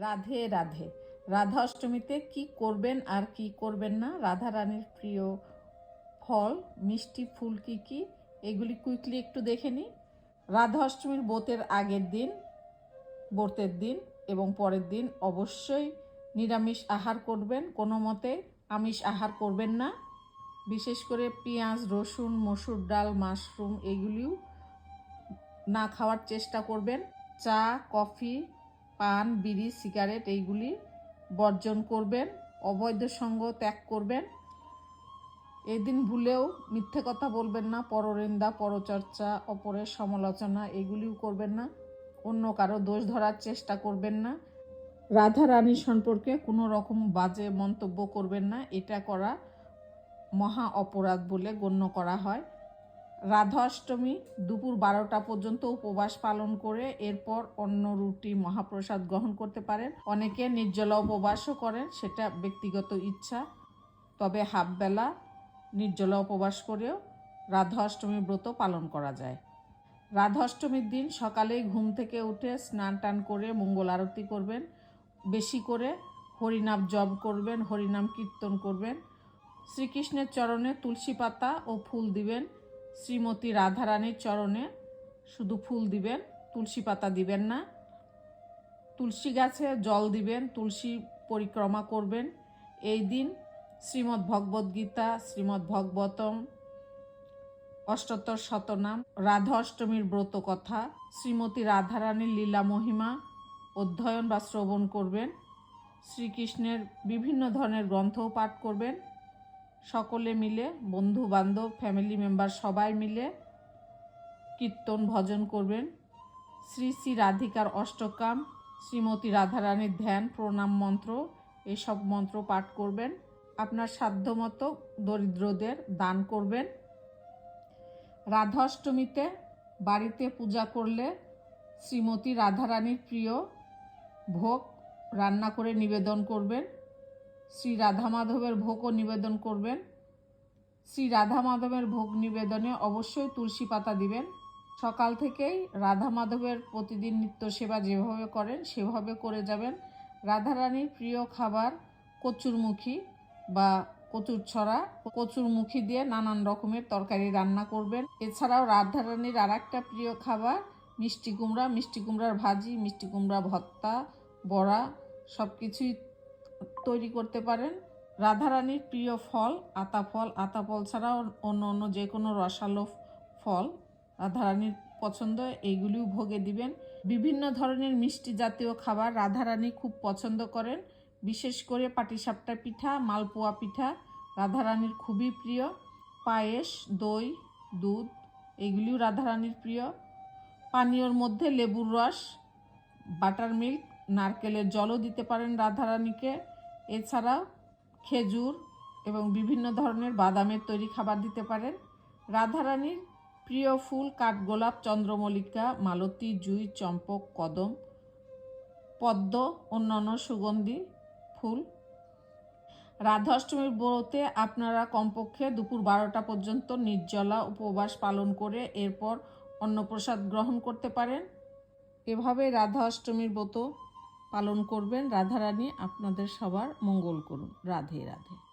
রাধে রাধে। রাধা অষ্টমীতে কি করবেন আর কি করবেন না? রাধা রানীর প্রিয় ফল, মিষ্টি ফুল কি কি? এগুলি কুইকলি একটু দেখে নিই। রাধা অষ্টমীর বোতের আগের দিন, ব্রতের দিন এবং পরের দিন অবশ্যই নিরামিষ আহার করবেন। কোনো মতে আমিষ আহার করবেন না। বিশেষ করে পেঁয়াজ, রসুন, মসুর ডাল, মাশরুম এগুলিও না খাওয়ার চেষ্টা করবেন। চা, কফি পান, বিড়ি, সিগারেট এইগুলি বর্জন করবেন, অবৈধ সঙ্গ ত্যাগ করবেন। এদিন ভুলেও মিথ্যে কথা বলবেন না, পরনিন্দা, পরচর্চা, অপরের সমালোচনা এগুলিও করবেন না। অন্য কারও দোষ ধরার চেষ্টা করবেন না। রাধা রানী সম্পর্কে কোনো রকম বাজে মন্তব্য করবেন না। এটা করা মহা অপরাধ বলে গণ্য করা হয়। রাধা অষ্টমী দুপুর বারোটা পর্যন্ত উপবাস পালন করে এরপর অন্য রুটি, মহাপ্রসাদ গ্রহণ করতে পারেন। অনেকে নির্জলা উপবাসও করেন, সেটা ব্যক্তিগত ইচ্ছা। তবে হাফবেলা নির্জলা উপবাস করেও রাধা অষ্টমী ব্রত পালন করা যায়। রাধা অষ্টমীর দিন সকালেই ঘুম থেকে উঠে স্নান টান করে মঙ্গল আরতি করবেন। বেশি করে হরিনাম জপ করবেন, হরিনাম কীর্তন করবেন। শ্রীকৃষ্ণের চরণে তুলসী পাতা ও ফুল দিবেন। শ্রীমতী রাধারানীর চরণে শুধু ফুল দিবেন, তুলসী পাতা দিবেন না। তুলসী গাছে জল দিবেন, তুলসী পরিক্রমা করবেন। এই দিন শ্রীমদ্ ভগবদ্ গীতা, শ্রীমদ্ ভগবতম, অষ্টোত্তর শতনাম, রাধা অষ্টমীর ব্রত কথা, শ্রীমতী রাধারানীর লীলা মহিমা অধ্যয়ন বা শ্রবণ করবেন। শ্রীকৃষ্ণের বিভিন্ন ধরনের গ্রন্থও পাঠ করবেন। সকলে মিলে বন্ধু বান্ধব ফ্যামিলি মেম্বার সবাই মিলে কীর্তন ভজন করবেন। শ্রী শ্রী রাধিকার অষ্টকাম, শ্রীমতী রাধারানীর ধ্যান, প্রণাম মন্ত্র, এসব মন্ত্র পাঠ করবেন। আপনার সাধ্যমতো দরিদ্রদের দান করবেন। রাধাষ্টমীতে বাড়িতে পূজা করলে শ্রীমতী রাধারানীর প্রিয় ভোগ রান্না করে নিবেদন করবেন। শ্রী রাধা মাধবের ভোগও নিবেদন করবেন। শ্রী রাধা মাধবের ভোগ নিবেদনে অবশ্যই তুলসী পাতা দিবেন। সকাল থেকেই রাধা মাধবের প্রতিদিন নিত্য সেবা যেভাবে করেন, সেভাবে করে যাবেন। রাধারানীর প্রিয় খাবার কচুরমুখী বা কচুর ছড়া। কচুরমুখী দিয়ে নানান রকমের তরকারি রান্না করবেন। এছাড়াও রাধারানীর আর একটা প্রিয় খাবার মিষ্টি কুমড়া। মিষ্টি কুমড়ার ভাজি, মিষ্টি কুমড়া ভর্তা, বড়া সব কিছুই তৈরি করতে পারেন। রাধারানীর প্রিয় ফল, আতা ফল আতা ফল ছাড়াও অন্য অন্য যে কোনো রসালো ফল রাধারানীর পছন্দ এইগুলিও ভোগে দিবেন। বিভিন্ন ধরনের মিষ্টি জাতীয় খাবার রাধারানী খুব পছন্দ করেন। বিশেষ করে পাটিসাপটা পিঠা, মালপোয়া পিঠা রাধারানীর খুবই প্রিয়। পায়েস, দই, দুধ, এগুলিও রাধারানীর প্রিয়। পানীয়র মধ্যে লেবুর রস, বাটার মিল্ক, নারকেলের জলও দিতে পারেন রাধারানীকে। এছাড়া খেজুর এবং বিভিন্ন ধরনের বাদামের তৈরি খাবার দিতে পারেন। রাধারানীর প্রিয় ফুল কাঠগোলাপ চন্দ্রমল্লিকা, মালতী, জুই, চম্পক, কদম, পদ্ম, অন্যান্য সুগন্ধি ফুল। রাধা অষ্টমীর ব্রতে আপনারা কমপক্ষে দুপুর বারোটা পর্যন্ত নির্জলা উপবাস পালন করে এরপর অন্নপ্রসাদ গ্রহণ করতে পারেন। এভাবে রাধা অষ্টমীর ব্রত পালন করবেন। রাধারানী আপনাদের সবার মঙ্গল করুন। রাধে রাধে।